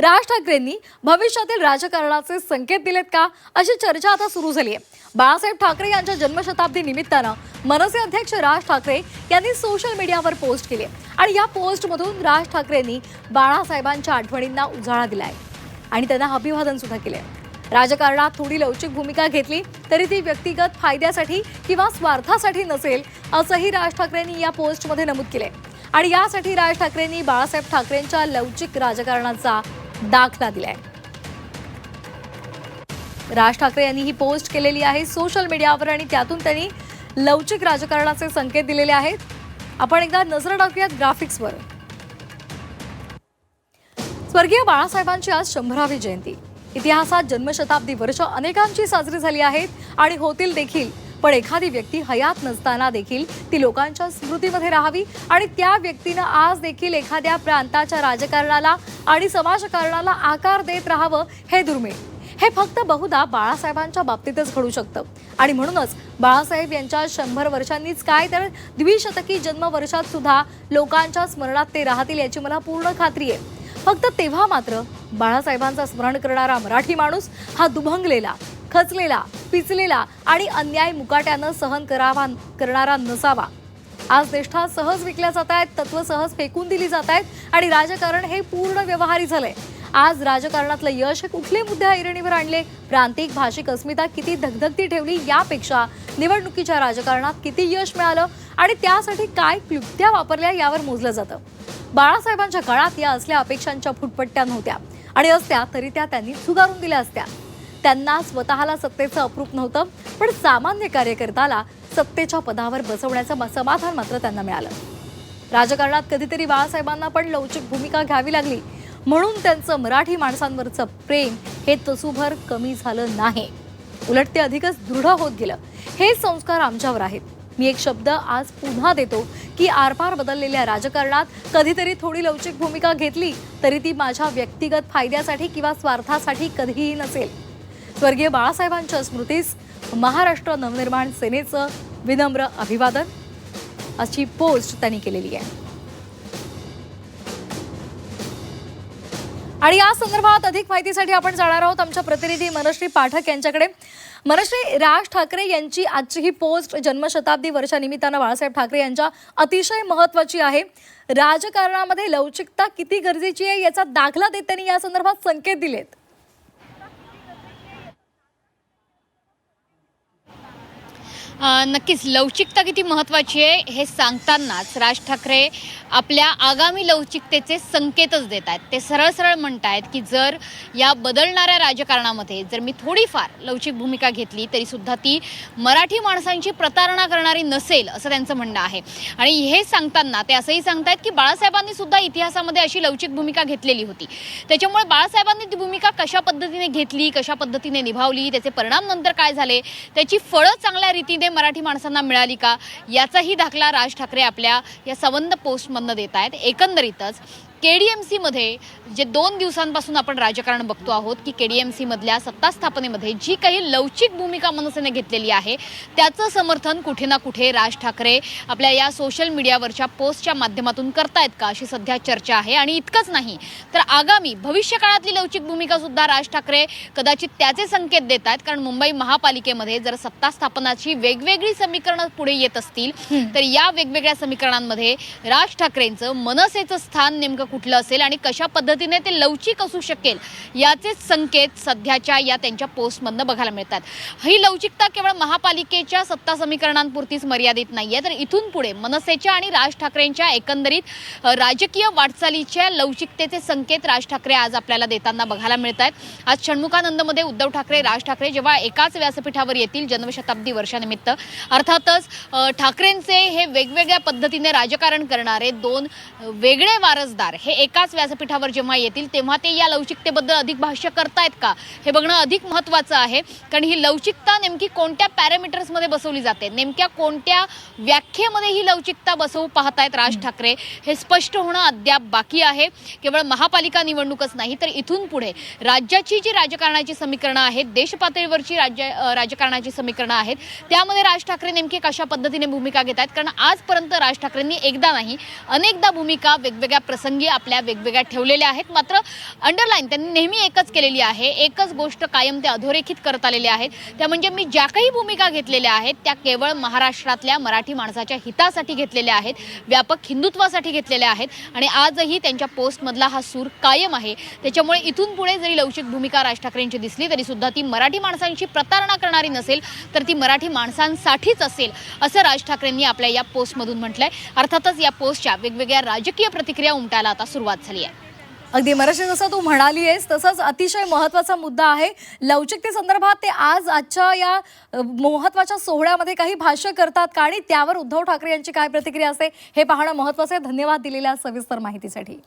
राज ठाकरेंनी भविष्यातील राजकारणाचे संकेत दिलेत का? अशी चर्चा आता सुरू झाली आहे बाळासाहेब ठाकरे यांच्या जन्मशताब्दी निमित्तानं मनसे अध्यक्ष राज ठाकरे यांनी सोशल मीडियावर पोस्ट केली आणि या पोस्टमधून राज ठाकरेंनी बाळासाहेबांच्या आठवणींना उजाळा दिलाय. आणि त्यांना अभिवादन सुद्धा केले राजकारणात थोडी लवचिक भूमिका घेतली तरी ती व्यक्तिगत फायद्यासाठी किंवा स्वार्थासाठी नसेल असंही राज ठाकरेंनी या पोस्टमध्ये नमूद केले आणि यासाठी राज ठाकरेंनी बाळासाहेब ठाकरेंच्या लवचिक राजकारणाचा दाखला दिलाय. राज ठाकरे यांनी ही पोस्ट केलेली आहे सोशल मीडियावर आणि त्यातून त्यांनी लवचिक राजकारणाचे संकेत दिलेले आहेत. आपण एकदा नजर टाकूयात ग्राफिक्सवर स्वर्गीय बाळासाहेबांची आज शंभरावी जयंती. इतिहासात जन्मशताब्दी वर्ष अनेकांची साजरी झाली आहेत आणि होतील देखील पण एखादी व्यक्ती हयात नसताना देखील ती लोकांच्या स्मृतीमध्ये राहावी आणि त्या व्यक्तीनं आज देखील एखाद्या प्रांताच्या राजकारणाला आणि समाजकारणाला आकार देत राहावं हे दुर्मिळ. हे फक्त बहुधा बाळासाहेबांच्या बाबतीतच घडू शकतं. आणि म्हणूनच बाळासाहेब यांच्या शंभर वर्षांनीच काय तर द्विशतकी जन्मवर्षात सुद्धा लोकांच्या स्मरणात ते राहतील याची मला पूर्ण खात्री आहे. फक्त तेव्हा मात्र बाळासाहेबांचा स्मरण करणारा मराठी माणूस हा दुभंगलेला खचलेला पिचलेला आणि अन्याय मुकाट्यानं सहन करावा करणारा नसावा. आज निष्ठा सहज विकल्या जात आहेत तत्व सहज फेकून दिली जात आहेत आणि राजकारण हे पूर्ण व्यवहारी झालंय. आज राजकारणातलं यश हे कुठले मुद्दे ऐरणीवर आणले? प्रांतिक भाषिक अस्मिता किती धगधगती ठेवली? यापेक्षा निवडणुकीच्या राजकारणात किती यश मिळालं? आणि त्यासाठी काय क्लुप्त्या वापरल्या यावर मोजलं जातं. बाळासाहेबांच्या काळात या असल्या अपेक्षांच्या फुटपट्ट्या नव्हत्या. आणि असत्या तरी त्या त्यांनी सुगारून दिल्या असत्या. त्यांना स्वतःला सत्तेचं अप्रूप नव्हतं पण सामान्य कार्यकर्त्याला सत्तेच्या पदावर बसवण्याचं म- समाधान मात्र त्यांना मिळालं. राजकारणात कधीतरी बाळासाहेबांना पण लवचिक भूमिका घ्यावी लागली. म्हणून त्यांचं मराठी माणसांवरचं प्रेम हे तसूभर कमी झालं नाही. उलट ते अधिकच दृढ होत गेलं. हे संस्कार आमच्यावर आहेत. मी एक शब्द आज पुन्हा देतो की आरपार बदललेल्या राजकारणात कधीतरी थोडी लवचिक भूमिका घेतली तरी ती माझ्या व्यक्तिगत फायद्यासाठी किंवा स्वार्थासाठी कधीही नसेल. स्वर्गीय बाळासाहेबांच्या स्मृतीस महाराष्ट्र नवनिर्माण सेनेचं विनम्र अभिवादन. अशी पोस्ट त्यांनी केलेली आहे. आणि या संदर्भात अधिक माहितीसाठी आपण जाणार आहोत आमच्या प्रतिनिधी मनश्री पाठक यांच्याकडे. मनश्री राज ठाकरे यांची आजची ही पोस्ट जन्मशताब्दी वर्षानिमित्तानं बाळासाहेब ठाकरे यांच्या अतिशय महत्वाची आहे. राजकारणामध्ये लवचिकता किती गरजेची आहे याचा दाखला देत त्यांनी या संदर्भात संकेत दिलेत. नक्कीच लवचिकता किती महत्त्वाची आहे हे सांगतानाच राज ठाकरे आपल्या आगामी लवचिकतेचे संकेतच देत आहेत. ते सरळ सरळ म्हणत आहेत की जर या बदलणाऱ्या राजकारणामध्ये जर मी थोडीफार लवचिक भूमिका घेतली तरी सुद्धा ती मराठी माणसांची प्रतारणा करणारी नसेल असं त्यांचं म्हणणं आहे. आणि हे सांगताना ते असंही सांगतायत की बाळासाहेबांनी सुद्धा इतिहासामध्ये अशी लवचिक भूमिका घेतलेली होती. त्याच्यामुळे बाळासाहेबांनी ती भूमिका कशा पद्धतीने घेतली कशा पद्धतीने निभावली त्याचे परिणाम नंतर काय झाले त्याची फळं चांगल्या रीतीने मराठी माणसांना मिळाली का? याचाही दाखला राज ठाकरे आपल्या या संबंध पोस्टमधनं देत आहेत एकंदरीतच के डी एम सीमध्ये जे दोन दिवसांपासून आपण राजकारण बघतो आहोत की के डी एम सीमधल्या सत्ता स्थापनेमध्ये जी काही लवचिक भूमिका मनसेने घेतलेली आहे त्याचं समर्थन कुठे ना कुठे राज ठाकरे आपल्या या सोशल मीडियावरच्या पोस्टच्या माध्यमातून करतायत का अशी सध्या चर्चा आहे. आणि इतकंच नाही तर आगामी भविष्यकाळातली लवचिक भूमिका सुद्धा राज ठाकरे कदाचित त्याचे संकेत देत आहेत कारण मुंबई महापालिकेमध्ये जर सत्ता स्थापनाची वेगवेगळी समीकरणं पुढे येत असतील तर या वेगवेगळ्या समीकरणांमध्ये राज ठाकरेंचं मनसेचं स्थान नेमकं कुठलं असेल आणि कशा पद्धतीने ते लवचिक असू शकेल याचे संकेत सध्याच्या या त्यांच्या पोस्टमधनं बघायला मिळतात. ही लवचिकता केवळ महापालिकेच्या सत्ता समीकरणांपुरतीच मर्यादित नाही आहे तर इथून पुढे मनसेच्या आणि राज ठाकरेंच्या एकंदरीत राजकीय वाटचालीच्या लवचिकतेचे संकेत राज ठाकरे आज आपल्याला देताना बघायला मिळत आहेत आज षण्मुखानंदमध्ये उद्धव ठाकरे राज ठाकरे जेव्हा एकाच व्यासपीठावर येतील जन्मशताब्दी वर्षानिमित्त. अर्थातच ठाकरेंचे हे वेगवेगळ्या पद्धतीने राजकारण करणारे दोन वेगळे वारसदार हे एकाच व्यासपीठावर जेव्हा येतील तेव्हा ते या लवचिकतेबद्दल अधिक भाष्य करतायत का? हे बघणं अधिक महत्त्वाचं आहे कारण ही लवचिकता नेमकी कोणत्या पॅरामीटर्समध्ये बसवली जाते? नेमक्या कोणत्या व्याख्येमध्ये ही लवचिकता बसवू पाहतायत राज ठाकरे? हे स्पष्ट होणं अद्याप बाकी आहे. केवळ महापालिका निवडणूकच नाही तर इथून पुढे राज्याची जी राजकारणाची समीकरणं आहेत देश पातळीवरची राज्य राजकारणाची समीकरणं आहेत त्यामध्ये राज ठाकरे नेमके कशा पद्धतीने भूमिका घेत आहेत कारण आजपर्यंत राज ठाकरेंनी एकदा नाही अनेकदा भूमिका वेगवेगळ्या प्रसंगी आपल्या वेगवेगळ्या ठेवलेल्या आहेत. मात्र अंडरलाईन त्यांनी नेहमी एकच केलेली आहे. एकच गोष्ट कायम ते अधोरेखित करत आलेले आहेत. त्या म्हणजे मी ज्या काही भूमिका घेतलेल्या आहेत त्या केवळ महाराष्ट्रातल्या मराठी माणसाच्या हितासाठी घेतलेल्या आहेत व्यापक हिंदुत्वासाठी घेतलेल्या आहेत आणि आजही त्यांच्या पोस्टमधला हा सूर कायम आहे. त्याच्यामुळे इथून पुढे जरी लवचिक भूमिका राज ठाकरेंची दिसली तरी सुद्धा ती मराठी माणसांची प्रतारणा करणारी नसेल तर ती मराठी माणसांसाठीच असेल असं राज ठाकरेंनी आपल्या या पोस्टमधून म्हटलंय. अर्थातच या पोस्टच्या वेगवेगळ्या राजकीय प्रतिक्रिया उमटायला आता सुरुवात झाली आहे. अगदी मराठी जसं तू म्हणाली आहेस तसंच अतिशय महत्त्वाचा मुद्दा आहे. लवचिकतेसंदर्भात ते आज आजच्या या महत्त्वाच्या सोहळ्यामध्ये काही भाष्य करतात का? आणि त्यावर उद्धव ठाकरे यांची काय प्रतिक्रिया असते हे पाहणं महत्वाचं आहे. धन्यवाद दिलेल्या सविस्तर माहितीसाठी.